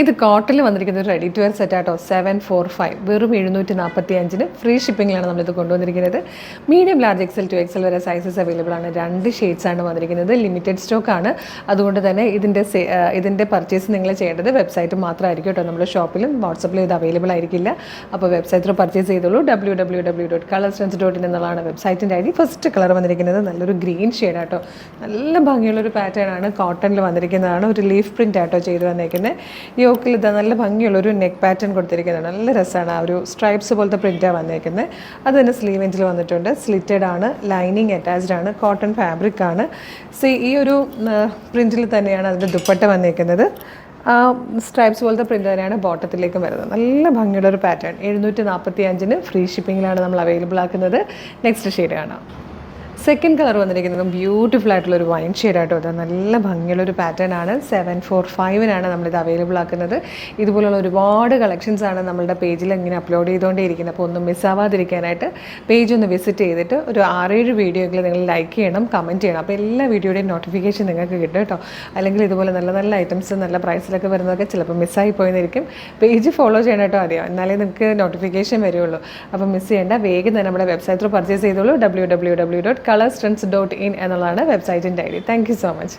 ഇത് കോട്ടണിൽ വന്നിരിക്കുന്ന ഒരു റെഡി ടു വെയർ സെറ്റ് ആട്ടോ. സെവൻ ഫോർ ഫൈവ് വെറും എഴുന്നൂറ്റി നാൽപ്പത്തി അഞ്ചിന് ഫ്രീ ഷിപ്പിങ്ങിലാണ് നമ്മളിത് കൊണ്ടുവന്നിരിക്കുന്നത്. Medium large XL two XL വരെ സൈസസ് അവൈലബിൾ ആണ്. രണ്ട് ഷെയ്ഡ്സ് ആണ് വന്നിരിക്കുന്നത്. ലിമിറ്റഡ് സ്റ്റോക്ക് ആണ്. അതുകൊണ്ട് തന്നെ ഇതിന്റെ ഇതിന്റെ പർച്ചേസ് നിങ്ങൾ ചെയ്യേണ്ടത് വെബ്സൈറ്റ് മാത്രമായിരിക്കും കേട്ടോ. നമ്മുടെ ഷോപ്പിലും വാട്സപ്പിലും ഇത് അവൈലബിൾ ആയിരിക്കില്ല. അപ്പോൾ വെബ്സൈറ്റിൽ പർച്ചേസ് ചെയ്തോളൂ. W W W dot colour sense dot in എന്നുള്ളതാണ് വെബ്സൈറ്റിന്റെ ഐ ഡി ഫസ്റ്റ് കളർ വന്നിരിക്കുന്നത് നല്ലൊരു ഗ്രീൻ ഷെയ്ഡ് ആട്ടോ. നല്ല ഭംഗിയുള്ളൊരു പാറ്റേൺ ആണ് കോട്ടണിൽ വന്നിരിക്കുന്നതാണ്. ഒരു ലീഫ് പ്രിന്റ് ആട്ടോ ചെയ്ത് വന്നേക്കുന്നത് യോക്കിൽ ഇതാ നല്ല ഭംഗിയുള്ളൊരു നെക്ക് പാറ്റേൺ കൊടുത്തിരിക്കുന്നതാണ് നല്ല രസമാണ് ആ ഒരു സ്ട്രൈപ്സ് പോലത്തെ പ്രിന്റാണ് വന്നിരിക്കുന്നത് അത് തന്നെ സ്ലീവ് എന്റിൽ വന്നിട്ടുണ്ട്. സ്ലിറ്റഡ് ആണ് ലൈനിങ് അറ്റാച്ച്ഡ് ആണ് കോട്ടൺ ഫാബ്രിക് ആണ്. സി ഈ ഒരു പ്രിന്റിൽ തന്നെയാണ് അതിന്റെ ദുപ്പട്ട വന്നിരിക്കുന്നത് ആ സ്ട്രൈപ്സ് പോലത്തെ പ്രിന്റ് തന്നെയാണ് ബോട്ടത്തിലേക്കും വരുന്നത്. നല്ല ഭംഗിയുള്ള ഒരു പാറ്റേൺ എഴുന്നൂറ്റി നാൽപ്പത്തി അഞ്ചിന് ഫ്രീ ഷിപ്പിങ്ങിലാണ് നമ്മൾ അവൈലബിൾ ആക്കുന്നത്. നെക്സ്റ്റ് ഷെയ്ഡ് കാണാം. സെക്കൻഡ് കളർ വന്നിരിക്കുന്നത് ബ്യൂട്ടിഫുൾ ആയിട്ടുള്ള ഒരു വൈൻ ഷെയ്ഡായിട്ടോ ഇത്. നല്ല ഭംഗിയുള്ള ഒരു പാറ്റേൺ ആണ് സെവൻ ഫോർ ഫൈവിനാണ് നമ്മളിത് അവൈലബിൾ ആക്കുന്നത്. ഇതുപോലുള്ള ഒരുപാട് കളക്ഷൻസ് ആണ് നമ്മളുടെ പേജിൽ ഇങ്ങനെ അപ്ലോഡ് ചെയ്തുകൊണ്ടേയിരിക്കുന്നത്. അപ്പോൾ ഒന്നും മിസ്സാവാതിരിക്കാനായിട്ട് പേജ് ഒന്ന് വിസിറ്റ് ചെയ്തിട്ട് ഒരു ആറേഴ് വീഡിയോകൾ നിങ്ങൾ ലൈക്ക് ചെയ്യണം കമന്റ് ചെയ്യണം. അപ്പോൾ എല്ലാ വീഡിയോയുടെയും നോട്ടിഫിക്കേഷൻ നിങ്ങൾക്ക് കിട്ടും കേട്ടോ. അല്ലെങ്കിൽ ഇതുപോലെ നല്ല നല്ല ഐറ്റംസ് നല്ല പ്രൈസിലൊക്കെ വരുന്നതൊക്കെ ചിലപ്പോൾ മിസ്സായി പോയെന്നിരിക്കും. പേജ് ഫോളോ ചെയ്യണം കേട്ടോ അറിയാം എന്നാലേ നിങ്ങൾക്ക് നോട്ടിഫിക്കേഷൻ വരുള്ളൂ. അപ്പോൾ മിസ് ചെയ്യേണ്ട. വേഗം തന്നെ നമ്മുടെ വെബ്സൈറ്റിൽ പർച്ചേസ് ചെയ്തോളൂ. W W W dot colour സ്ട്രെൻസ് dot in എന്നുള്ളതാണ് വെബ്സൈറ്റിന്റെ I D thank you so much